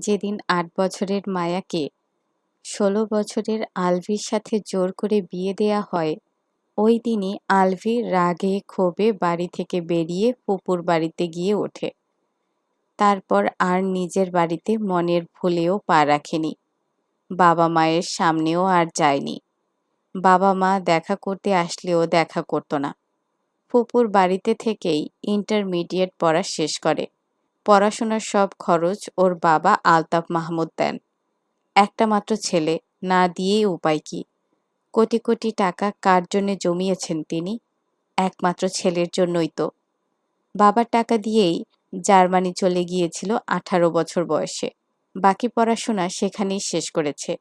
যেদিন আট বছরের মায়াকে, ষোলো বছরের আলভির সাথে জোর করে বিয়ে দেয়া হয়, ওই দিনই আলভি রাগে ক্ষোভে বাড়ি থেকে বেরিয়ে পুপুর বাড়িতে গিয়ে ওঠে। তারপর আর নিজের বাড়িতে মনের ভুলেও পা রাখেনি। বাবা মায়ের সামনেও আর যায়নি। বাবা মা দেখা করতে আসলেও দেখা করতো না। ফুপুর বাড়িতে থেকেই ইন্টারমিডিয়েট পড়া শেষ করে। পড়াশোনার সব খরচ ওর বাবা আলতাফ মাহমুদ দেন। একটা মাত্র ছেলে, না দিয়েই উপায় কি? কোটি কোটি টাকা কার জন্যে জমিয়েছেন তিনি? একমাত্র ছেলের জন্যই তো। বাবার টাকা দিয়েই জার্মানি চলে গিয়েছিল আঠারো বছর বয়সে। বাকি পড়াশোনা সেখানেই শেষ করেছে।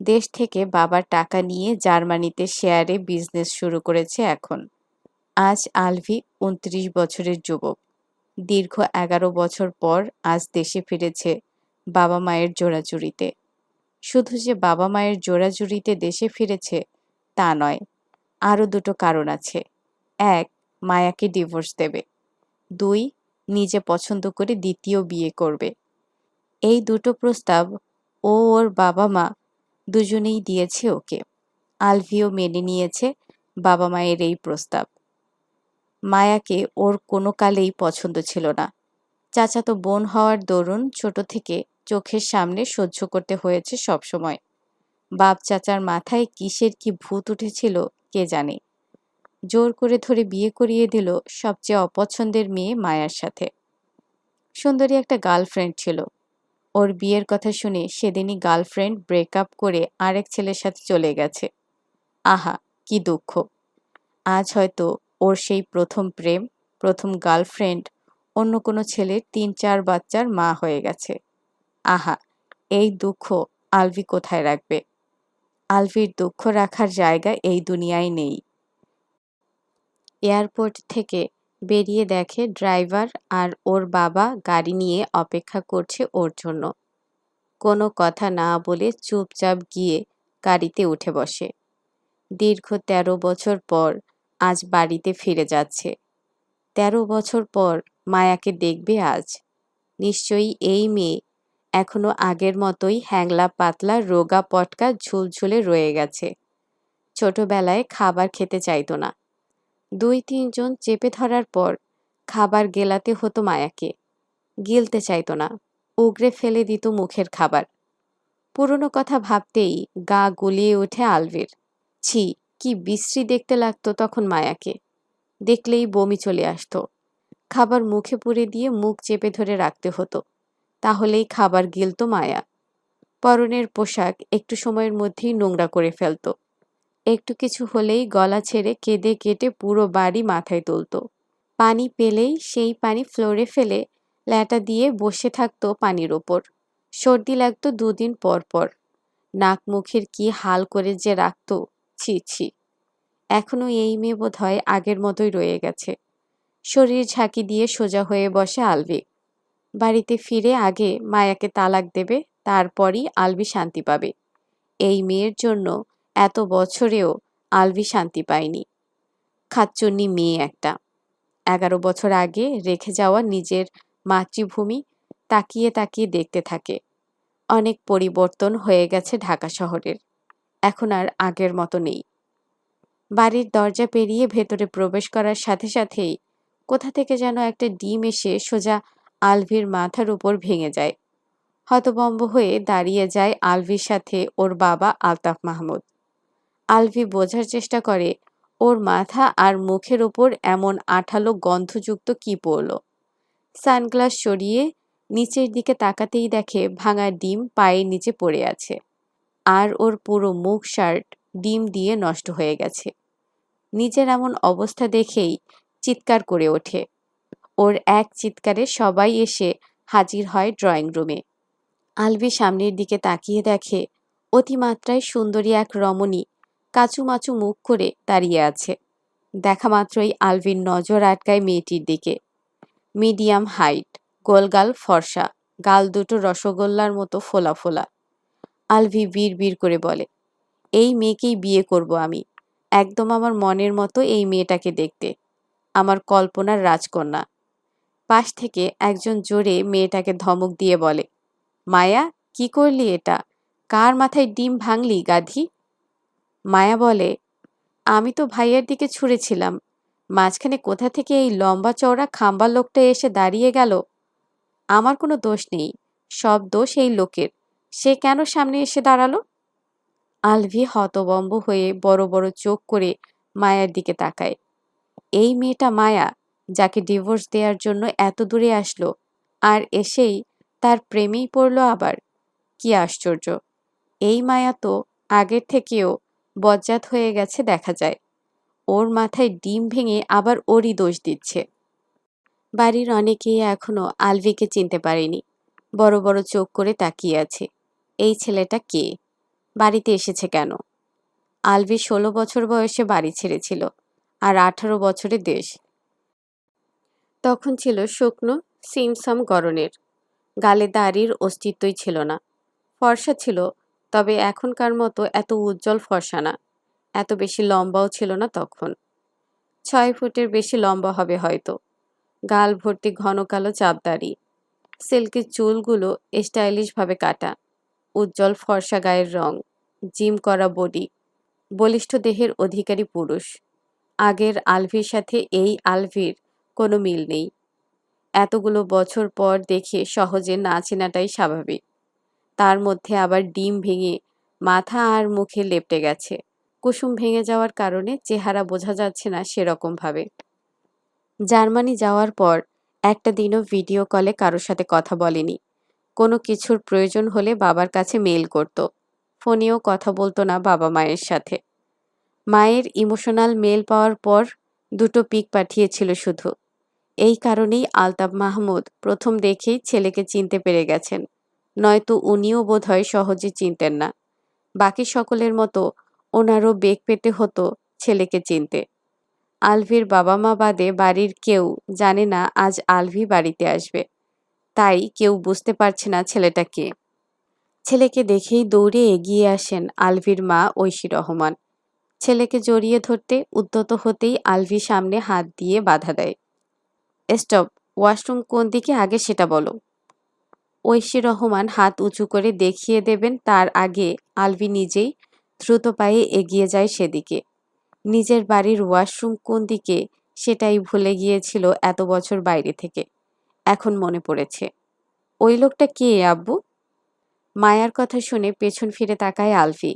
দেশ থেকে বাবার টাকা নিয়ে জার্মানিতে শেয়ারে বিজনেস শুরু করেছে এখন। আজ আলভি উনত্রিশ বছরের যুবক। দীর্ঘ এগারো বছর পর আজ দেশে ফিরেছে বাবা মায়ের জোড়াজুড়িতে। শুধু যে বাবা মায়ের জোড়াজুড়িতে দেশে ফিরেছে, তা নয়, আরও দুটো কারণ আছে। এক, মায়াকে ডিভোর্স দেবে। দুই, নিজে পছন্দ করে দ্বিতীয় বিয়ে করবে। এই দুটো প্রস্তাব ও ওর বাবা মা দুজনেই দিয়েছে ওকে। আলভিও মেনে নিয়েছে বাবা মায়ের এই প্রস্তাব। মায়াকে ওর কোনো কালেই পছন্দ ছিল না। চাচাতো বোন হওয়ার দরুন ছোট থেকে চোখের সামনে সহ্য করতে হয়েছে সবসময়। বাপ চাচার মাথায় কিসের কি ভূত উঠেছিল কে জানে। জোর করে ধরে বিয়ে করিয়ে দিল সবচেয়ে অপছন্দের মেয়ে মায়ার সাথে। সুন্দরী একটা গার্লফ্রেন্ড ছিল। ওর বিয়ের কথা শুনে সেদিনই গার্লফ্রেন্ড ব্রেকআপ করে আরেক ছেলের সাথে চলে গেছে। আহা, কি দুঃখ। আজ হয়তো ওর সেই প্রথম প্রেম, প্রথম গার্লফ্রেন্ড, অন্য কোনো ছেলের তিন, চার বাচ্চার মা হয়ে গেছে। আহা, এই দুঃখ আলভি কোথায় রাখবে? আলভির দুঃখ রাখার জায়গা এই দুনিয়ায় নেই। এয়ারপোর্ট থেকে বেরিয়ে দেখে ড্রাইভার আর ওর বাবা গাড়ি নিয়ে অপেক্ষা করছে ওর জন্য। কোনো কথা না বলে চুপচাপ গিয়ে গাড়িতে উঠে বসে। দীর্ঘ তেরো বছর পর আজ বাড়িতে ফিরে যাচ্ছে। তেরো বছর পর মায়াকে দেখবে আজ। নিশ্চয়ই এই মেয়ে এখনও আগের মতোই হ্যাংলা পাতলা রোগা পটকা ঝুলঝুলে রয়ে গেছে। ছোটবেলায় খাবার খেতে চাইতো না। দুই, তিনজন চেপে ধরার পর খাবার গেলাতে হতো মায়াকে। গিলতে চাইতো না, উগরে ফেলে দিত মুখের খাবার। পুরনো কথা ভাবতেই গা গুলিয়ে ওঠে আলভির। ছি কি বিশ্রী দেখতে লাগতো তখন মায়াকে। দেখলেই বমি চলে আসতো। খাবার মুখে পুরে দিয়ে মুখ চেপে ধরে রাখতে হতো। তাহলেই খাবার গিলত মায়া। পরনের পোশাক একটু সময়ের মধ্যেই নোংরা করে ফেলত। একটু কিছু হলেই গলা ছেড়ে কেঁদে কেটে পুরো বাড়ি মাথায় তুলত। পানি পেলেই সেই পানি ফ্লোরে ফেলে ল্যাটা দিয়ে বসে থাকতো পানির ওপর। সর্দি লাগতো দুদিন পর পর। নাক মুখের কি হাল করে যে রাখত ছি ছি। এখনও এই মেয়ে বোধ হয় আগের মতোই রয়ে গেছে। শরীর ঝাঁকি দিয়ে সোজা হয়ে বসে আলভি। বাড়িতে ফিরে আগে মায়াকে তালাক দেবে, তারপরই আলবি শান্তি পাবে। এই মেয়ের জন্য এত বছরেও আলবি শান্তি পায়নি। খাচ্চন্নি মেয়ে একটা। এগারো বছর আগে রেখে যাওয়া নিজের মাতৃভূমি তাকিয়ে তাকিয়ে দেখতে থাকে। অনেক পরিবর্তন হয়ে গেছে ঢাকা শহরের। এখন আর আগের মতো নেই। বাড়ির দরজা পেরিয়ে ভেতরে প্রবেশ করার সাথে সাথেই কোথা থেকে যেন একটা ডিম এসে সোজা আলভির মাথার উপর ভেঙে যায়। হতবম্ব হয়ে দাঁড়িয়ে যায় আলভির সাথে ওর বাবা আলতাফ মাহমুদ। আলভি বোঝার চেষ্টা করে, ওর মাথা আর মুখের ওপর এমন আঠালো গন্ধযুক্ত কি পড়ল। সানগ্লাস সরিয়ে নিচের দিকে তাকাতেই দেখে ভাঙা ডিম পায়ের নিচে পড়ে আছে। আর ওর পুরো মুখ, শার্ট, ডিম দিয়ে নষ্ট হয়ে গেছে। নিজের এমন অবস্থা দেখেই চিৎকার করে ওঠে। ওর এক চিৎকারে সবাই এসে হাজির হয় ড্রয়িং রুমে। আলভি সামনের দিকে তাকিয়ে দেখে অতিমাত্রায় সুন্দরী এক রমণী কাচুমাচু মুখ করে দাঁড়িয়ে আছে। দেখা মাত্রই আলভির নজর আটকায় মেয়েটির দিকে। মিডিয়াম হাইট, গোলগাল ফর্সা, গাল দুটো রসগোল্লার মতো ফোলা ফোলা। আলভি বীর বীর করে বলে, এই মেয়েকেই বিয়ে করব আমি। একদম আমার মনের মতো এই মেয়েটাকে দেখতে। আমার কল্পনার রাজকন্যা। পাশ থেকে একজন জোরে মেয়েটাকে ধমক দিয়ে বলে, মায়া, কি করলি এটা? কার মাথায় ডিম ভাঙলি গাধি? মায়া বলে, আমি তো ভাইয়ের দিকে ছুঁড়েছিলাম। মাঝখানে কোথা থেকে এই লম্বা চওড়া খাম্বা লোকটা এসে দাঁড়িয়ে গেল? আমার কোনো দোষ নেই। সব দোষ এই লোকের। সে কেন সামনে এসে দাঁড়াল? আলভি হতবম্ব হয়ে বড় বড় চোখ করে মায়ার দিকে তাকায়। এই মেয়েটা মায়া, যাকে ডিভোর্স দেওয়ার জন্য এত দূরে আসলো, আর এসেই তার প্রেমেই পড়ল আবার। কি আশ্চর্য! এই মায়া তো আগের থেকেও বজ্জাত হয়ে গেছে দেখা যায়। ওর মাথায় ডিম ভেঙে আবার ওরই দোষ দিচ্ছে। বাড়ির অনেকেই এখনও আলভিকে চিনতে পারেনি। বড় বড় চোখ করে তাকিয়ে আছে। এই ছেলেটা কে? বাড়িতে এসেছে কেন? আলভি ষোলো বছর বয়সে বাড়ি ছেড়েছিল আর আঠারো বছরে দেশ। তখন ছিল শুকনো সিমসাম গরনের গালে দাড়ির অস্তিত্বই ছিল না। ফর্সা ছিল, তবে এখনকার মতো এত উজ্জ্বল ফর্সা না। এত বেশি লম্বাও ছিল না তখন। ছয় ফুটের বেশি লম্বা হবে হয়তো। গাল ভর্তি ঘন কালো চাপদাড়ি। সিল্কের চুলগুলো স্টাইলিশভাবে কাটা। উজ্জ্বল ফর্সা গায়ের রং, জিম করা বডি, বলিষ্ঠ দেহের অধিকারী পুরুষ। আগের আলভির সাথে এই আলভির কোনো মিল নেই। এতগুলো বছর পর দেখে সহজে না চেনাটাই স্বাভাবিক। তার মধ্যে আবার ডিম ভেঙে মাথা আর মুখে লেপটে গেছে। কুসুম ভেঙে যাওয়ার কারণে চেহারা বোঝা যাচ্ছে না সেরকমভাবে। জার্মানি যাওয়ার পর একটা দিনও ভিডিও কলে কারোর সাথে কথা বলেনি। কোনো কিছুর প্রয়োজন হলে বাবার কাছে মেল করত। ফোনেও কথা বলতো না বাবা মায়ের সাথে। মায়ের ইমোশনাল মেল পাওয়ার পর দুটো পিক পাঠিয়েছিল শুধু। এই কারণেই আলতাব মাহমুদ প্রথম দেখেই ছেলেকে চিনতে পেরে গেছেন। নয়তো উনিও বোধহয় সহজে চিনতেন না। বাকি সকলের মতো ওনারও বেগ পেতে হতো ছেলেকে চিনতে। আলভির বাবা মা বাদে বাড়ির কেউ জানে না আজ আলভি বাড়িতে আসবে। তাই কেউ বুঝতে পারছে না ছেলেটা কে ছেলেকে দেখেই দৌড়ে এগিয়ে আসেন আলভির মা ঐশী রহমান। ছেলেকে জড়িয়ে ধরতে উদ্যত হতেই আলভি সামনে হাত দিয়ে বাধা দেয়। স্টপ, ওয়াশরুম কোন দিকে? আগে সেটা বলো। ঐশী রহমান হাত উঁচু করে দেখিয়ে দেবেন তার আগে আলভি নিজেই দ্রুত পায়ে এগিয়ে যায় সেদিকে। নিজের বাড়ির ওয়াশরুম কোন দিকে সেটাই ভুলে গিয়েছিল এত বছর বাইরে থেকে। এখন মনে পড়েছে। ওই লোকটা কে, আব্বু? মায়ার কথা শুনে পেছন ফিরে তাকায় আলফি।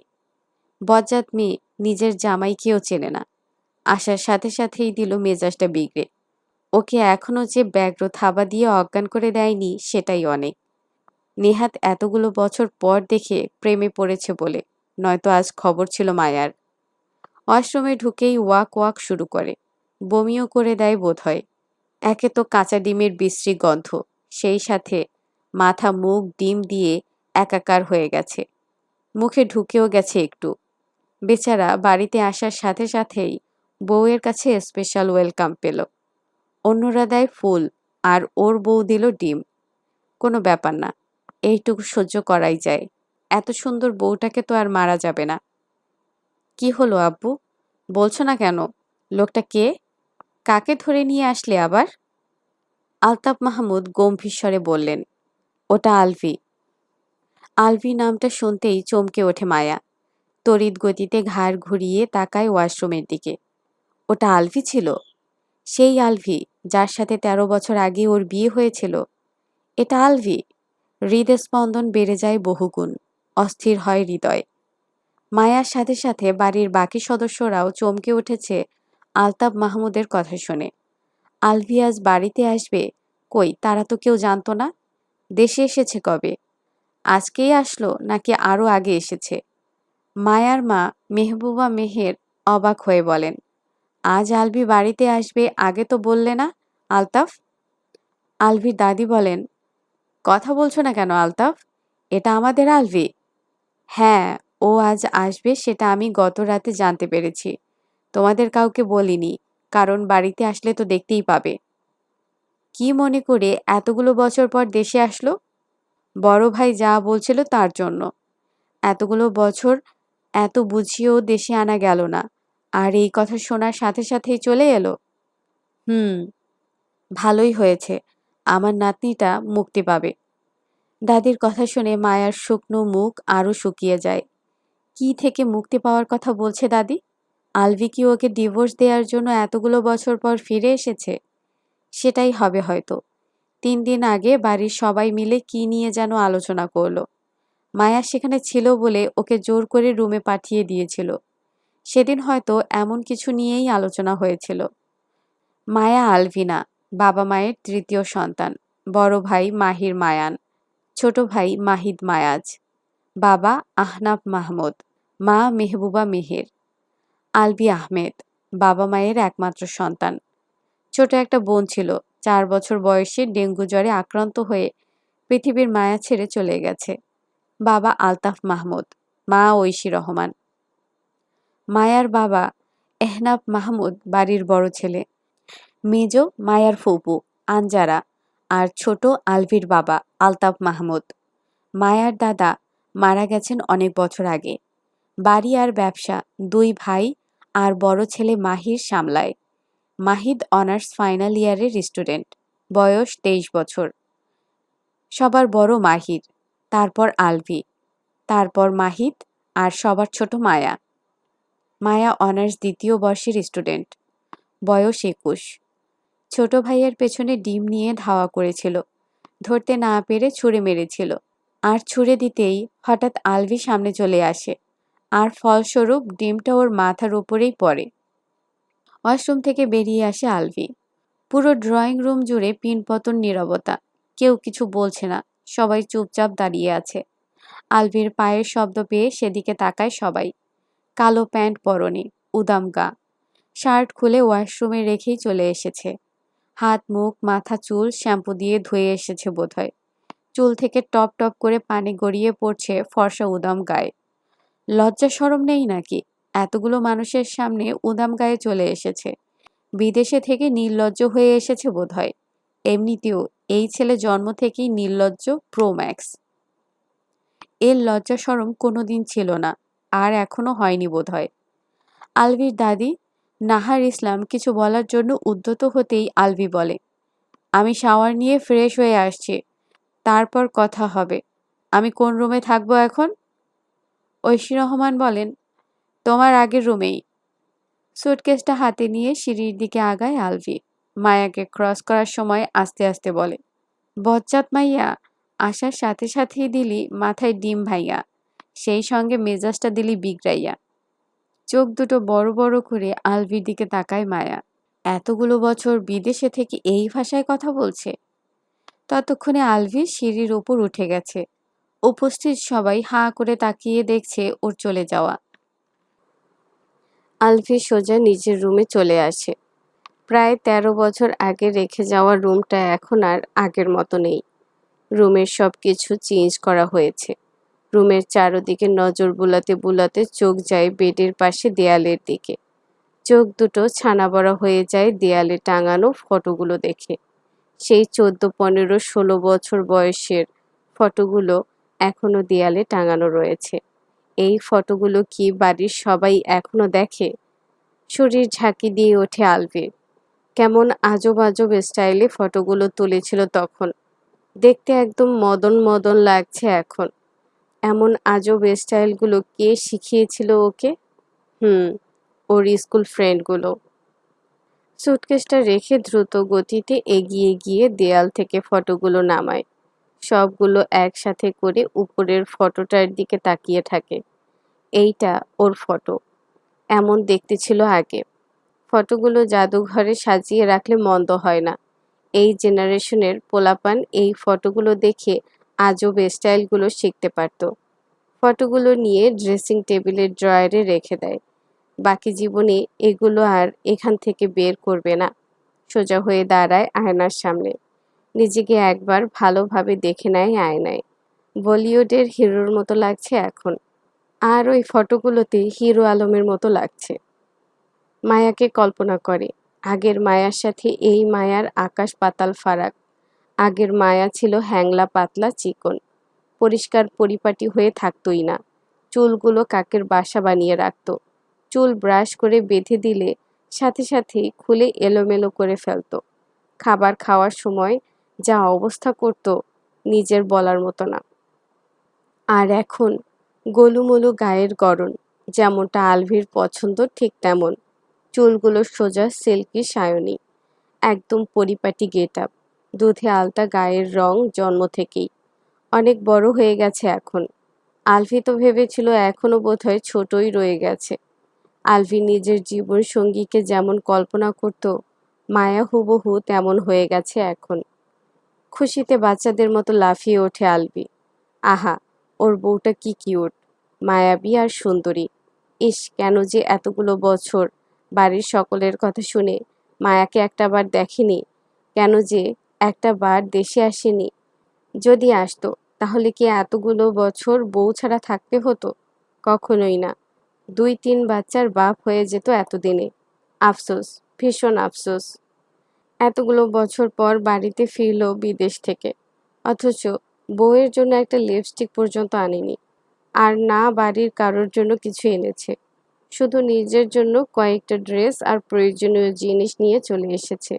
বজ্জাত মেয়ে, নিজের জামাইকেও চেনে না। আসার সাথে সাথেই দিল মেজাজটা বিগড়ে। ওকে এখনও যে ব্যাঘ্র থাবা দিয়ে অজ্ঞান করে দেয়নি, সেটাই অনেক। নেহাত এতগুলো বছর পর দেখে প্রেমে পড়েছে বলে, নয়তো আজ খবর ছিল মায়ার। ওয়াশরুমে ঢুকেই ওয়াক ওয়াক শুরু করে। বমিও করে দেয় বোধহয়। একে তো কাঁচা ডিমের বিশ্রী গন্ধ। সেই সাথে মাথা মুখ ডিম দিয়ে একাকার হয়ে গেছে। মুখে ঢুকেও গেছে একটু। বেচারা বাড়িতে আসার সাথে সাথেই বউয়ের কাছে স্পেশাল ওয়েলকাম পেল। অন্যরা দেয় ফুল আর ওর বউ দিল ডিম। কোনো ব্যাপার না, এইটুকু সহ্য করাই যায়। এত সুন্দর বউটাকে তো আর মারা যাবে না। কি হলো আব্বু? বলছো না কেন? লোকটা কে? কাকে ধরে নিয়ে আসলে আবার? আলতাফ মাহমুদ গম্ভীর স্বরে বললেন, ওটা আলভি। আলভি নামটা শুনতেই চমকে ওঠে মায়া। তড়িৎ গতিতে ঘাড় ঘুরিয়ে তাকায় ওয়াশরুমের দিকে। ওটা আলভি ছিল? সেই আলভি, যার সাথে ১৩ বছর আগে ওর বিয়ে হয়েছিল। এটা আলভি? হৃদস্পন্দন বেড়ে যায় বহুগুণ, অস্থির হয় হৃদয়। মায়ার সাথে সাথে বাড়ির বাকি সদস্যরাও চমকে উঠেছে আলতাব মাহমুদের কথা শুনে। আলভিয়াজ বাড়িতে আসবে? কই, তারা তো কেউ জানতো না? দেশে এসেছে কবে? আজকেই আসলো নাকি আরও আগে এসেছে? মায়ার মা মেহবুবা মেহের অবাক হয়ে বলেন, আজ আলভি বাড়িতে আসবে আগে তো বললে না, আলতাফ? আলভির দাদি বলেন, কথা বলছো না কেন আলতাফ? এটা আমাদের আলভি? হ্যাঁ ও আজ আসবে সেটা আমি গত রাতে জানতে পেরেছি। তোমাদের কাউকে বলিনি, কারণ বাড়িতে আসলে তো দেখতেই পাবে। কি মনে করে এতগুলো বছর পর দেশে আসলো? বড় ভাই যা বলছিল তার জন্য। এতগুলো বছর এত বুঝিয়েও দেশে আনা গেল না, আর এই কথা শোনার সাথে সাথেই চলে এলো? হুম, ভালোই হয়েছে, আমার নাতনিটা মুক্তি পাবে। দাদির কথা শুনে মায়ার শুকনো মুখ আরও শুকিয়ে যায়। কি থেকে মুক্তি পাওয়ার কথা বলছে দাদি? আলভি কি ওকে ডিভোর্স দেওয়ার জন্য এতগুলো বছর পর ফিরে এসেছে? সেটাই হবে হয়তো। তিন দিন আগে বাড়ির সবাই মিলে কি নিয়ে যেন আলোচনা করল। মায়া সেখানে ছিল বলে ওকে জোর করে রুমে পাঠিয়ে দিয়েছিল। সেদিন হয়তো এমন কিছু নিয়েই আলোচনা হয়েছিল। মায়া আলভিনা বাবা মায়ের তৃতীয় সন্তান, বড় ভাই মাহির মায়ান, ছোট ভাই মাহিদ মায়াজ, বাবা আহনাফ মাহমুদ, মা মেহবুবা মেহের। আলবি আহমেদ, বাবা মায়ের একমাত্র সন্তান। ছোট একটা বোন ছিল, চার বছর বয়সে ডেঙ্গু জ্বরে আক্রান্ত হয়ে পৃথিবীর মায়া ছেড়ে চলে গেছে। বাবা আলতাফ মাহমুদ, মা ঐশী রহমান। মায়ার বাবা এহনাফ মাহমুদ বাড়ির বড় ছেলে। মেজ মায়ার ফুপু আঞ্জারা আর ছোট আলভির বাবা আলতাফ মাহমুদ। মায়ার দাদা মারা গেছেন অনেক বছর আগে। বাড়ি আর ব্যবসা দুই ভাই আর বড় ছেলে মাহির সামলায়। মাহিদ অনার্স ফাইনাল ইয়ারের স্টুডেন্ট বয়স তেইশ বছর। সবার বড় মাহির, তারপর আলভি, তারপর মাহিদ আর সবার ছোট মায়া। মায়া অনার্স দ্বিতীয় বর্ষের স্টুডেন্ট বয়স একুশ। ছোট ভাইয়ের পেছনে ডিম নিয়ে ধাওয়া করেছিল। ধরতে না পেরে ছুঁড়ে মেরেছিল। আর ছুঁড়ে দিতেই হঠাৎ আলভি সামনে চলে আসে। আর ফলস্বরূপ ডিমটা ওর মাথার উপরেই পড়ে। ওয়াশরুম থেকে বেরিয়ে আসে আলভি। পুরো ড্রয়িং রুম জুড়ে পিনপতন নীরবতা। কেউ কিছু বলছে না, সবাই চুপচাপ দাঁড়িয়ে আছে। আলভির পায়ের শব্দ পেয়ে সেদিকে তাকায় সবাই। কালো প্যান্ট পরনে, উদাম গা। শার্ট খুলে ওয়াশরুমে রেখেই চলে এসেছে। হাত, মুখ, মাথা, চুল শ্যাম্পু দিয়ে ধুয়ে এসেছে বোধহয়। চুল থেকে টপ টপ করে পানি গড়িয়ে পড়ছে ফর্সা উদাম গায়ে। লজ্জা সরম নেই নাকি? এতগুলো মানুষের সামনে উদাম গায়ে চলে এসেছে। বিদেশে থেকে নির্লজ্জ হয়ে এসেছে বোধহয়। এমনিতেও এই ছেলে জন্ম থেকেই নির্লজ্জ প্রোম্যাক্স এর লজ্জা সরম কোনোদিন ছিল না, আর এখনও হয়নি বোধহয়। আলভির দাদি, নাহার ইসলাম কিছু বলার জন্য উদ্যত হতেই আলভি বলে, আমি শাওয়ার নিয়ে ফ্রেশ হয়ে আসছি। তারপর কথা হবে। আমি কোন রুমে থাকব এখন? ঐশী রহমান বলেন, তোমার আগের রুমেই। সুটকেসটা হাতে নিয়ে সিঁড়ির দিকে আগায় আলভি, মায়াকে ক্রস করার সময় আস্তে আস্তে বলে, বজ্জাত মাইয়া, আসার সাথে সাথেই দিলি মাথায় ডিম ভাইয়া, সেই সঙ্গে মেজাজটা দিলি বিগড়াইয়া চোখ দুটো বড় বড় করে আলভির দিকে তাকায় মায়া, এতগুলো বছর বিদেশে থেকে এই ভাষায় কথা বলছে? ততক্ষণে আলভি সিঁড়ির ওপর উঠে গেছে উপস্থিত সবাই হাঁ করে তাকিয়ে দেখছে ওর চলে যাওয়া। আলফি সোজা নিজের রুমে চলে আসে। প্রায় ১৩ বছর আগে রেখে যাওয়া রুমটা এখন আর আগের মতো নেই। রুমের সব কিছু চেঞ্জ করা হয়েছে। রুমের চারদিকে নজর বুলাতে বুলাতে চোখ যায় বেডের পাশে দেয়ালের দিকে। চোখ দুটো ছানা বড়া হয়ে যায় দেয়ালে টাঙানো ফটোগুলো দেখে। সেই চোদ্দ, পনেরো, ষোলো বছর বয়সের ফটোগুলো এখনও দেয়ালে টাঙানো রয়েছে। এই ফটোগুলো কি বাড়ির সবাই এখনও দেখে? শরীর ঝাঁকি দিয়ে ওঠে আলভির কেমন আজব আজব স্টাইলে ফটোগুলো তুলেছিল তখন। দেখতে একদম মদন মদন লাগছে এখন। এমন আজব স্টাইলগুলো কে শিখিয়েছিল ওকে? হুম, ওর স্কুল ফ্রেন্ডগুলো। সুটকেসটা রেখে দ্রুত গতিতে এগিয়ে গিয়ে দেয়াল থেকে ফটোগুলো নামায়। সবগুলো একসাথে করে উপরের ফটোটার দিকে তাকিয়ে থাকে। এইটা ওর ফটো। এমন দেখতে ছিল আগে। ফটোগুলো জাদুঘরে সাজিয়ে রাখলে মন্দ হয় না। এই জেনারেশনের পোলাপান এই ফটোগুলো দেখে আজব স্টাইলগুলো শিখতে পারত। ফটোগুলো নিয়ে ড্রেসিং টেবিলের ড্রয়ারে রেখে দেয়। বাকি জীবনে এগুলো আর এখান থেকে বের করবে না। সোজা হয়ে দাঁড়ায় আয়নার সামনে। নিজেকে একবার ভালোভাবে দেখে নেয় আয়নায় বলিউডের হিরোর মতো লাগছে এখন। আর ওই ফটোগুলোতে হিরো আলমের মতো লাগছে। মায়াকে কল্পনা করে, আগের মায়ার সাথে এই মায়ার আকাশ পাতাল ফারাক। আগের মায়া ছিল হ্যাংলা পাতলা চিকন। পরিষ্কার পরিপাটি হয়ে থাকতই না। চুলগুলো কাকের বাসা বানিয়ে রাখত। চুল ব্রাশ করে বেঁধে দিলে সাথে সাথে খুলে এলোমেলো করে ফেলত। খাবার খাওয়ার সময় যা অবস্থা করত নিজের বলার মতো না। আর এখন গোলুমোলু গায়ের গড়ন, যেমনটা আলভির পছন্দ ঠিক তেমন। চুলগুলো সোজা সিল্কি সায়নী, একদম পরিপাটি গেট আপ দুধে আলতা গায়ের রং জন্ম থেকেই। অনেক বড় হয়ে গেছে এখন। আলভি তো ভেবেছিল এখনও বোধহয় ছোটই রয়ে গেছে। আলভি নিজের জীবন সঙ্গীকে যেমন কল্পনা করত, মায়া হুবহু তেমন হয়ে গেছে এখন। খুশিতে বাচ্চাদের মতো লাফিয়ে ওঠে আলভি আহা, ওর বউটা কি কিউট, মায়াবী আর সুন্দরী। ইস, কেন যে এতগুলো বছর বাড়ির সকলের কথা শুনে মায়াকে একটা বার দেখেনি, কেন যে একটা বার দেশে আসেনি। যদি আসতো, তাহলে কি এতগুলো বছর বউ ছাড়া থাকতে হতো? কখনোই না। দুই তিন বাচ্চার বাপ হয়ে যেত এতদিনে। আফসোস, ভীষণ আফসোস। এতগুলো বছর পর বাড়িতে ফিরল বিদেশ থেকে। অথচ বউয়ের জন্য একটা লিপস্টিক পর্যন্ত আনেনি। আর না বাড়ির কারোর জন্য কিছু এনেছে। শুধু নিজের জন্য কয়েকটা ড্রেস আর প্রয়োজনীয় জিনিস নিয়ে চলে এসেছে।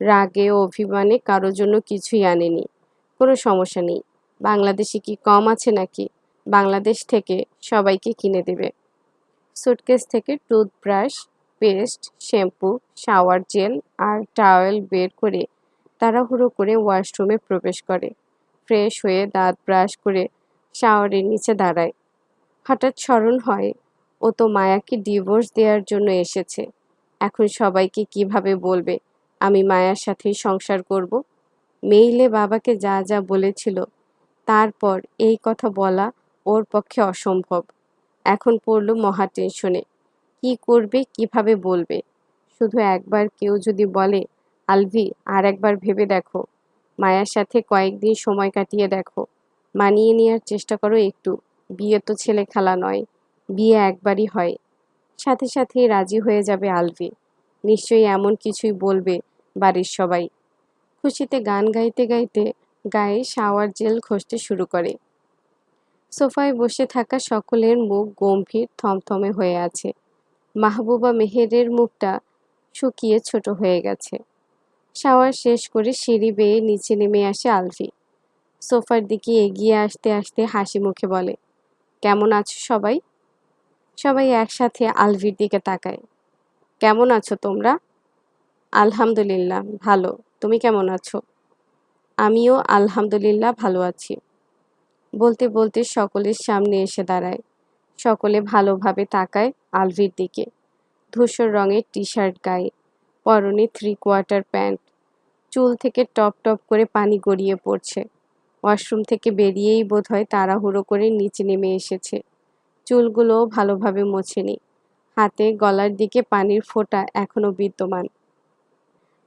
রাগে ও অভিমানে কারোর জন্য কিছুই আনেনি। কোনো সমস্যা নেই। বাংলাদেশে কি কম আছে নাকি? বাংলাদেশ থেকে সবাইকে কিনে দেবে। সুটকেস থেকে toothbrush paste, shampoo, shower gel আর টাওয়েল বের করে তাড়াহুড়ো করে ওয়াশরুমে প্রবেশ করে। ফ্রেশ হয়ে দাঁত ব্রাশ করে শাওয়ারের নিচে দাঁড়ায়। হঠাৎ স্মরণ হয়, ও তো মায়াকে ডিভোর্স দেওয়ার জন্য এসেছে। এখন সবাইকে কীভাবে বলবে, আমি মায়ার সাথেই সংসার করব? মেইলে বাবাকে যা যা বলেছিল, তারপর এই কথা বলা ওর পক্ষে অসম্ভব। এখন পড়ল মহা টেনশনে। কি করবে, কীভাবে বলবে? শুধু একবার কেউ যদি বলে, আলভি, আর একবার ভেবে দেখো। মায়ার সাথে কয়েকদিন সময় কাটিয়ে দেখো। মানিয়ে নেওয়ার চেষ্টা করো একটু। বিয়ে তো ছেলে খেলা নয়, বিয়ে একবারই হয়। সাথে সাথেই রাজি হয়ে যাবে আলভি। নিশ্চয়ই এমন কিছুই বলবে বাড়ির সবাই। খুশিতে গান গাইতে গাইতে গায়ে শাওয়ার জেল খসতে শুরু করে। সোফায় বসে থাকা সকলের মুখ গম্ভীর থমথমে হয়ে আছে। মাহবুবা মেহেরের মুখটা শুকিয়ে ছোট হয়ে গেছে। শাওয়ার শেষ করে সিঁড়ি বেয়ে নিচে নেমে আসে আলভি সোফার দিকে এগিয়ে আসতে আসতে হাসি মুখে বলে, কেমন আছো সবাই? সবাই একসাথে আলভির দিকে তাকায়, কেমন আছো তোমরা? আলহামদুলিল্লাহ, ভালো। তুমি কেমন আছো? আমিও আলহামদুলিল্লাহ ভালো আছি। বলতে বলতে সকলের সামনে এসে দাঁড়ায়। সকলে ভালোভাবে তাকায় আলভির দিকে। ধূসর রঙের টি শার্ট গায়ে, পরনে থ্রি কোয়ার্টার প্যান্ট, চুল থেকে টপ টপ করে পানি গড়িয়ে পড়ছে। ওয়াশরুম থেকে বেরিয়েই বোধহয় তাড়াহুড়ো করে নিচে নেমে এসেছে। চুলগুলোও ভালোভাবে মোছেনি। হাতে গলার দিকে পানির ফোঁটা এখনও বিদ্যমান।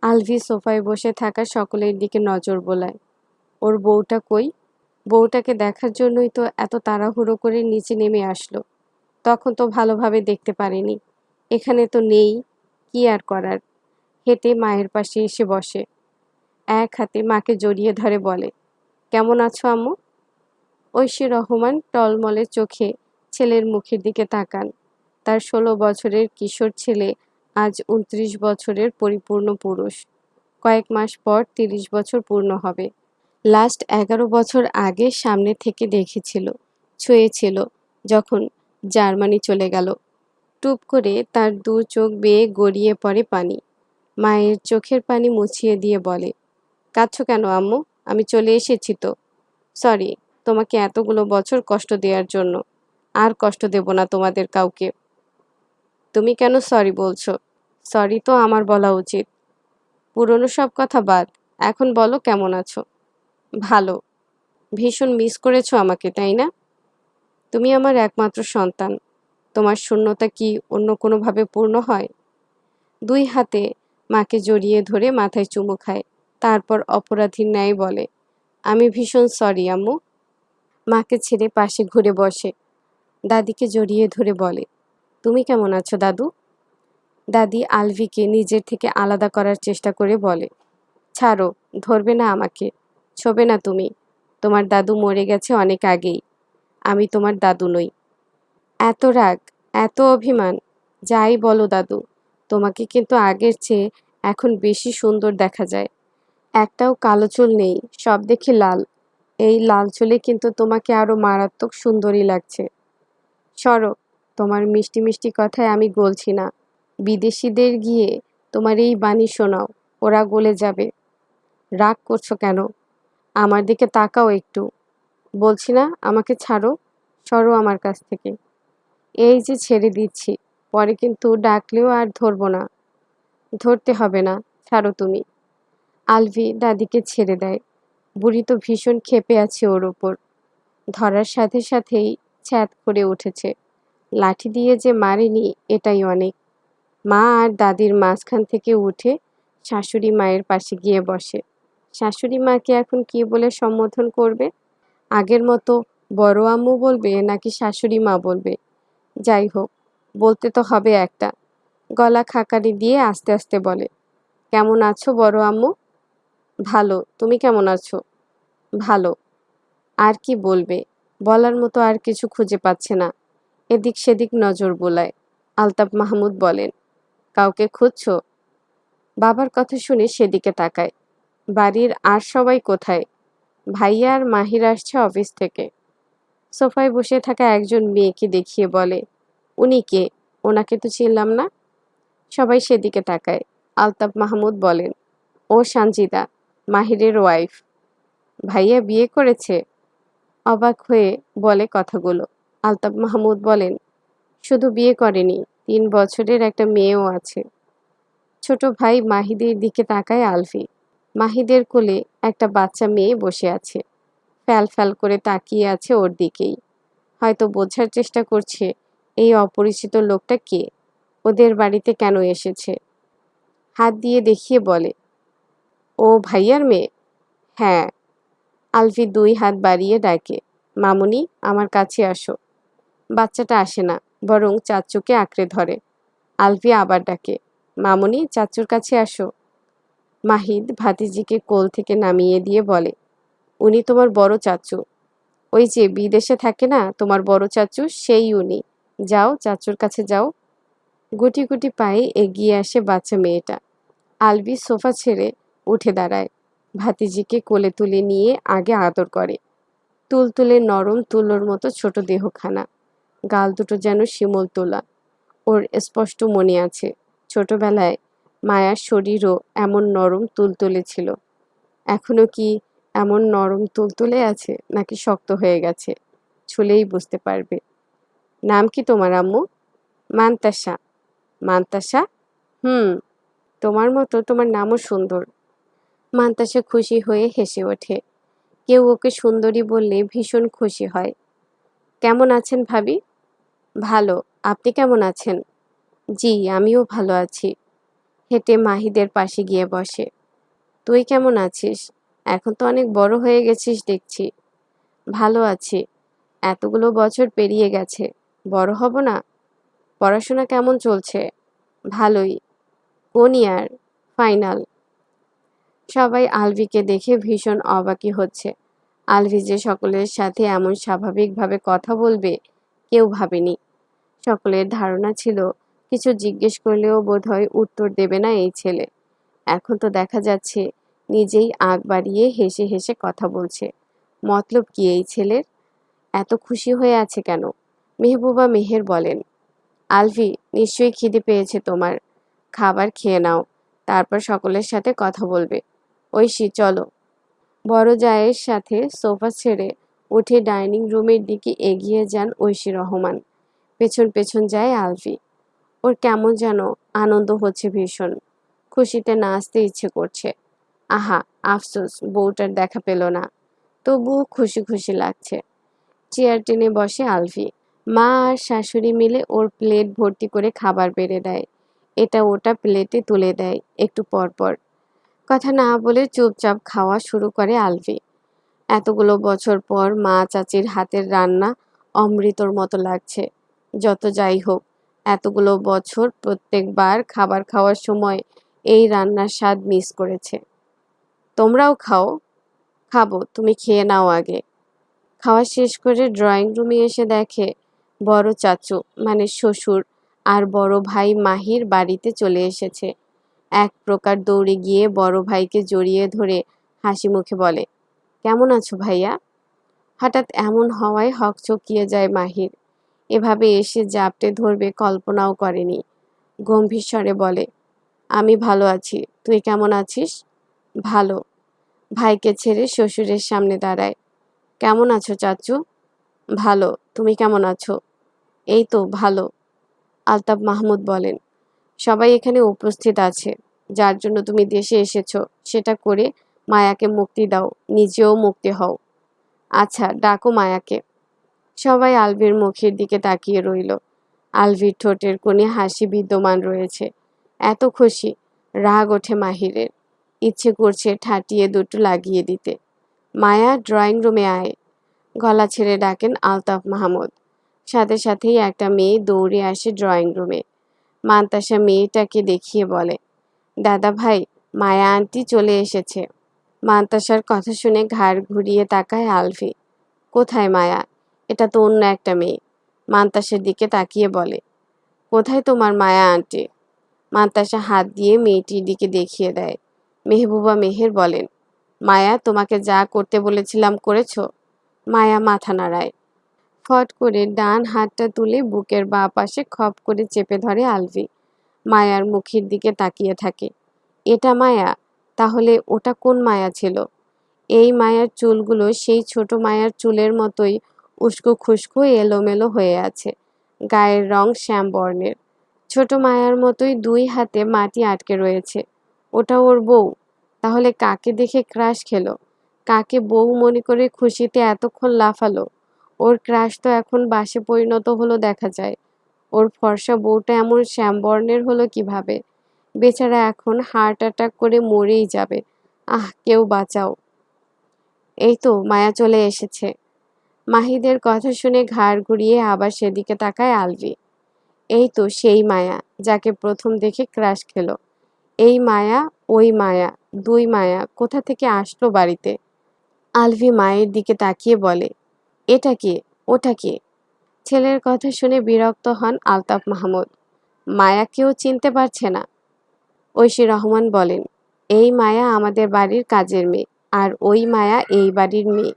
আলভি সোফায় বসে থাকা সকলের দিকে নজর বোলায়। ওর বউটা কই? বউটাকে দেখার জন্যই তো এত তাড়াহুড়ো করে নিচে নেমে আসলো। তখন তো ভালোভাবে দেখতে পারেনি। এখানে তো নেই, কি আর করার? হেঁটে মায়ের পাশে এসে বসে। এক হাতে মাকে জড়িয়ে ধরে বলে, কেমন আছো আম্মু? ঐশী রহমান টলমলে চোখে ছেলের মুখের দিকে তাকান। তার ষোলো বছরের কিশোর ছেলে আজ উনত্রিশ বছরের পরিপূর্ণ পুরুষ। কয়েক মাস পর তিরিশ বছর পূর্ণ হবে। লাস্ট এগারো বছর আগে সামনে থেকে দেখেছিল, ছুঁয়েছিল যখন জার্মানি চলে গেল। টুপ করে তার দু চোখ বেয়ে গড়িয়ে পড়ে পানি। মায়ের চোখের পানি মুছিয়ে দিয়ে বলে, কাঁদছ কেন আম্মু? আমি চলে এসেছি তো। সরি, তোমাকে এতগুলো বছর কষ্ট দেওয়ার জন্য। আর কষ্ট দেব না তোমাদের কাউকে। তুমি কেন সরি বলছো? সরি তো আমার বলা উচিত। পুরনো সব কথা বাদ, এখন বলো কেমন আছো? ভালো। ভীষণ মিস করেছ আমাকে, তাই না? তুমি আমার একমাত্র সন্তান। তোমার শূন্যতা কি অন্য কোনোভাবে পূর্ণ হয়? দুই হাতে মাকে জড়িয়ে ধরে মাথায় চুমু খায়, তারপর অপরাধীর ন্যায় বলে, আমি ভীষণ সরি আম্মু। মাকে ছেড়ে পাশে ঘুরে বসে, দাদিকে জড়িয়ে ধরে বলে, তুমি কেমন আছো দাদু? দাদি আলভিকে নিজের থেকে আলাদা করার চেষ্টা করে বলে, ছাড়ো, ধরবে না আমাকে। ছোবে না তুমি। তোমার দাদু মরে গেছে অনেক আগেই। আমি তোমার দাদু নই। এত রাগ, এত অভিমান, যাই বলো দাদু, তোমাকে কিন্তু আগের চেয়ে এখন বেশি সুন্দর দেখা যায়। একটাও কালো চুল নেই, সব দেখি লাল। এই লাল চুলে কিন্তু তোমাকে আরও মারাত্মক সুন্দরী লাগছে। সরো, তোমার মিষ্টি মিষ্টি কথায় আমি গলছি না। বিদেশিদের গিয়ে তোমার এই বাণী শোনাও, ওরা গলে যাবে। রাগ করছ কেন? আমার দিকে তাকাও একটু। বলছি না, আমাকে ছাড়ো, সরো আমার কাছ থেকে। এই যে ছেড়ে দিচ্ছি, পরে কিন্তু ডাকলেও আর ধরবো না। ধরতে হবে না, ছাড়ো তুমি। আলভি দাদিকে ছেড়ে দেয়। বুড়ি তো ভীষণ ক্ষেপে আছে ওর ওপর। ধরার সাথে সাথেই ছ্যাত করে উঠেছে। লাঠি দিয়ে যে মারেনি, এটাই অনেক। মা আর দাদির মাঝখান থেকে উঠে শাশুড়ি মায়ের পাশে গিয়ে বসে। শাশুড়ি মাকে এখন কি বলে সম্বোধন করবে? আগের মতো বড় আম্মু বলবে নাকি শাশুড়ি মা বলবে? যাই হোক, বলতে তো হবে একটা। গলা খাকারি দিয়ে আস্তে আস্তে বলে, কেমন আছো বড় আম্মু? ভালো। তুমি কেমন আছো? ভালো। আর কি বলবে? বলার মতো আর কিছু খুঁজে পাচ্ছে না। এদিক সেদিক নজর বোলায়। আলতাফ মাহমুদ বলেন, কাউকে খুঁজছো? বাবার কথা শুনে সেদিকে তাকায়। বাড়ির আর সবাই কোথায়? ভাইয়া আর মাহির আসছে অফিস থেকে। সোফায় বসে থাকা একজন মেয়েকে দেখিয়ে বলে, উনি কে? ওনাকে তো চিনলাম না? সবাই সেদিকে তাকায়। আলতাফ মাহমুদ বলেন, ও সানজিদা, মাহিরের ওয়াইফ। ভাইয়া বিয়ে করেছে? অবাক হয়ে বলে কথাগুলো। আলতাফ মাহমুদ বলেন, শুধু বিয়ে করেনি, তিন বছরের একটা মেয়েও আছে। ছোট ভাই মাহিদের দিকে তাকায় আলফি। মাহিদের কোলে একটা বাচ্চা মেয়ে বসে আছে। ফ্যাল ফ্যাল করে তাকিয়ে আছে ওর দিকেই। হয়তো বোঝার চেষ্টা করছে, এই অপরিচিত লোকটা কে? ওদের বাড়িতে কেন এসেছে? হাত দিয়ে দেখিয়ে বলে, ও ভাইয়ার মেয়ে? হ্যাঁ। আলফি দুই হাত বাড়িয়ে ডাকে, মামুনি, আমার কাছে আসো। বাচ্চাটা আসে না, বরং চাচুকে আঁকড়ে ধরে। আলফি আবার ডাকে, মামুনি, চাচুর কাছে আসো। মাহিদ ভাতিজিকে কোল থেকে নামিয়ে দিয়ে বলে, উনি তোমার বড় চাচু। ওই যে বিদেশে থাকে না, তোমার বড় চাচু, সেই উনি। যাও, চাচুর কাছে যাও। গুটি গুটি পায়ে এগিয়ে আসে বাচ্চা মেয়েটা। আলবি সোফা ছেড়ে উঠে দাঁড়ায়। ভাতিজিকে কোলে তুলে নিয়ে আগে আদর করে। তুলতুলে নরম তুলোর মতো ছোট দেহখানা। গাল দুটো যেন শিমল তোলা। ওর স্পষ্ট মনে আছে, ছোটবেলায় মায়ার শরীরও এমন নরম তুলতুলে ছিল। এখনও কি এমন নরম তুলতুলে আছে, নাকি শক্ত হয়ে গেছে, ছুলেই বুঝতে পারবে। নাম কি তোমার, আম্মু? মান্তাসা। মান্তাসা? হুম, তোমার মতো, তোমার নামও সুন্দর। মান্তাসা খুশি হয়ে হেসে ওঠে। কেউ ওকে সুন্দরী বললে ভীষণ খুশি হয়। কেমন আছেন ভাবি? ভালো। আপনি কেমন আছেন? জি, আমিও ভালো আছি। হেঁটে মাহিদের পাশে গিয়ে বসে। তুই কেমন আছিস? এখন তো অনেক বড় হয়ে গেছিস দেখছি। ভালো আছি। এতগুলো বছর পেরিয়ে গেছে। বড় হব না? পড়াশোনা কেমন চলছে? ভালোই। কোন ইয়ার? ফাইনাল। সবাই আলভিকে দেখে ভীষণ অবাকি হচ্ছে। আলভি যে সকলের সাথে এমন স্বাভাবিকভাবে কথা বলবে, কেউ ভাবেনি। সকলের ধারণা ছিল কিছু জিজ্ঞেস করলেও বোধহয় উত্তর দেবে না এই ছেলে। এখন তো দেখা যাচ্ছে, নিজেই আগ বাড়িয়ে হেসে হেসে কথা বলছে। মতলব কি এই ছেলের? এত খুশি হয়ে আছে কেন? মেহবুবা মেহের বলেন, আলভি, নিশ্চয়ই খিদে পেয়েছে তোমার। খাবার খেয়ে নাও, তারপর সকলের সাথে কথা বলবে। ঐশী, চলো। বড় জায়ের সাথে সোফা ছেড়ে উঠে ডাইনিং রুমের দিকে এগিয়ে যান ঐশী রহমান। পেছন পেছন যায় আলভি। ওর কেমন যেন আনন্দ হচ্ছে ভীষণ। খুশিতে নাচতে ইচ্ছে করছে। আহা, আফসোস, বউটার দেখা পেল না। তবুও খুশি খুশি লাগছে। চেয়ার টেনে বসে আলভি মা আর শাশুড়ি মিলে ওর প্লেট ভর্তি করে খাবার বেড়ে দেয়। এটা ওটা প্লেটে তুলে দেয় একটু পর পর কথা না বলে চুপচাপ খাওয়া শুরু করে আলভি এতগুলো বছর পর মা চাচির হাতের রান্না অমৃতর মতো লাগছে। যত যাই হোক এতগুলো বছর প্রত্যেকবার খাবার খাওয়ার সময় এই রান্নার স্বাদ মিস করেছে। তোমরাও খাও। খাব, তুমি খেয়ে নাও আগে। খাওয়া শেষ করে ড্রয়িং রুমে এসে দেখে বড় চাচু মানে শ্বশুর আর বড় ভাই মাহির বাড়িতে চলে এসেছে। এক প্রকার দৌড়ে গিয়ে বড় ভাইকে জড়িয়ে ধরে হাসি মুখে বলে, কেমন আছো ভাইয়া? হঠাৎ এমন হওয়ায় হক চকিয়ে যায় মাহির। এভাবে এসে জাপটে ধরবে, কল্পনাও করেনি। গম্ভীর স্বরে বলে, আমি ভালো আছি। তুই কেমন আছিস? ভালো। ভাইকে ছেড়ে শ্বশুরের সামনে দাঁড়ায়। কেমন আছো চাচু? ভালো। তুমি কেমন আছো? এই তো, ভালো। আলতাফ মাহমুদ বলেন, সবাই এখানে উপস্থিত আছে। যার জন্য তুমি দেশে এসেছ, সেটা করে মায়াকে মুক্তি দাও। নিজেও মুক্তি হও। আচ্ছা ডাকো মায়াকে। সবাই আলভির মুখের দিকে তাকিয়ে রইল। আলভির ঠোঁটের কোণে হাসি বিদ্যমান রয়েছে। এত খুশি, রাগ ওঠে মাহিরের। ইচ্ছে করছে ঠাটিয়ে দুটো লাগিয়ে দিতে। মায়া ড্রয়িং রুমে আয়। গলা ছেড়ে ডাকেন আলতাফ মাহমুদ। সাথে সাথেই একটা মেয়ে দৌড়ে আসে ড্রয়িং রুমে। মান্তাসা মেয়েটাকে দেখিয়ে বলে, দাদা ভাই, মায়া আন্টি চলে এসেছে। মান্তাসার কথা শুনে ঘাড় ঘুরিয়ে তাকায় আলভি। কোথায় মায়া? এটা তো অন্য একটা মেয়ে। মান্তাসের দিকে তাকিয়ে বলে, কোথায় তোমার মায়া আন্টি? মান্তাসা হাত দিয়ে মেয়েটির দিকে দেখিয়ে দেয়। মেহবুবা মেহের বলেন, মায়া, তোমাকে যা করতে বলেছিলাম করেছ? মায়া মাথা নাড়ায়। ফট করে ডান হাতটা তুলে বুকের বাঁ পাশে খপ করে চেপে ধরে আলভি। মায়ার মুখের দিকে তাকিয়ে থাকে, এটা মায়া? তাহলে ওটা কোন মায়া ছিল? এই মায়ার চুলগুলো সেই ছোট মায়ার চুলের মতোই উস্কো খুস্কো এলোমেলো হয়ে আছে। গায়ের রং শ্যাম বর্ণের। ছোট মায়ার মতোই দুই হাতে মাটি আটকে রয়েছে। ওটা ওর বউ। তাহলে কাকে দেখে ক্রাশ খেলো? কাকে বউ মনে করে খুশিতে এতক্ষণ লাফালো? ওর ক্রাশ তো এখন বাসে পরিণত হলো দেখা যায়। ওর ফর্সা বউটা এমন শ্যামবর্ণের হলো কীভাবে? বেচারা এখন হার্ট অ্যাটাক করে মরেই যাবে। আহ, কেউ বাঁচাও। এই তো, মায়া চলে এসেছে। মাহিদের কথা শুনে ঘাড় ঘুরিয়ে আবার সেদিকে তাকায় আলভি। এই তো সেই মায়া, যাকে প্রথম দেখে ক্রাশ খেলো। এই মায়া, ওই মায়া, দুই মায়া, কোথা থেকে আসলো বাড়িতে? আলভি মায়ের দিকে তাকিয়ে বলে, এটা কে, ওটা কে? ছেলের কথা শুনে বিরক্ত হন আলতাফ মাহমুদ। মায়াকেও চিনতে পারছে না। ঐশী রহমান বলেন, এই মায়া আমাদের বাড়ির কাজের মেয়ে, আর ওই মায়া এই বাড়ির মেয়ে।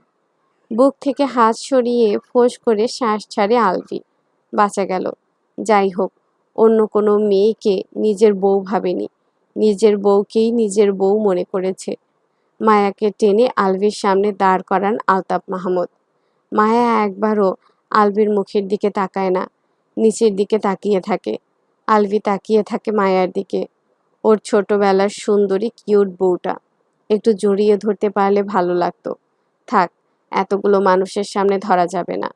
বুক থেকে হাত সরিয়ে ফোঁস করে শ্বাস ছাড়ে আলভি। বাঁচা গেল। যাই হোক, অন্য কোনো মেয়েকে নিজের বউ ভাবেনি। নিজের বউকেই নিজের বউ মনে করেছে। মায়াকে টেনে আলভির সামনে দাঁড় করান আলতাফ মাহমুদ। মায়া একবারও আলভির মুখের দিকে তাকায় না, নিচের দিকে তাকিয়ে থাকে। আলভি তাকিয়ে থাকে মায়ার দিকে। ওর ছোটবেলার সুন্দরী কিউট বউটা। একটু জড়িয়ে ধরতে পারলে ভালো লাগতো। থাক এতগুলো মানুষের সামনে ধরা যাবে না।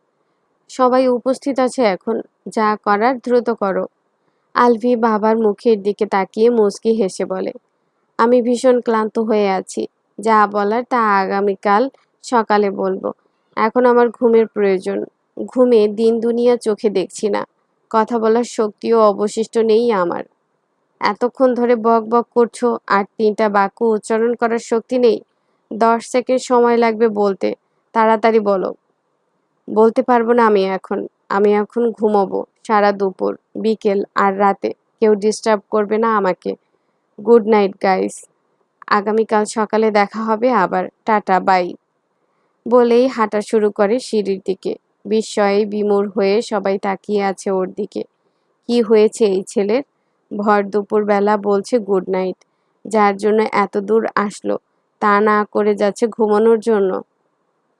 সবাই উপস্থিত আছে এখন। যা করার দ্রুত করো। আলভি বাবার মুখের দিকে তাকিয়ে মুচকি হেসে বলে, আমি ভীষণ ক্লান্ত হয়ে আছি। যা বলার তা আগামীকাল সকালে বলব। এখন আমার ঘুমের প্রয়োজন। ঘুমে দিন দুনিয়া চোখে দেখছি না। কথা বলার শক্তিও অবশিষ্ট নেই আমার। এতক্ষণ ধরে বক বক করছ, আর তিনটা বাক্য উচ্চারণ করার শক্তি নেই। দশ সেকেন্ড সময় লাগবে বলতে। তাড়াতাড়ি বলো। বলতে পারব না আমি এখন। আমি এখন ঘুমোবো সারা দুপুর, বিকেল আর রাতে। কেউ ডিস্টার্ব করবে না আমাকে। গুড নাইট গাইস আগামীকাল সকালে দেখা হবে আবার। টাটা বাই বলেই হাঁটা শুরু করে সিঁড়ির দিকে। বিস্ময়ে বিমূর হয়ে সবাই তাকিয়ে আছে ওর দিকে। কি হয়েছে এই ছেলের? ভর দুপুরবেলা বলছে গুড নাইট যার জন্য এত দূর আসলো। তা না করে যাচ্ছে ঘুমানোর জন্য।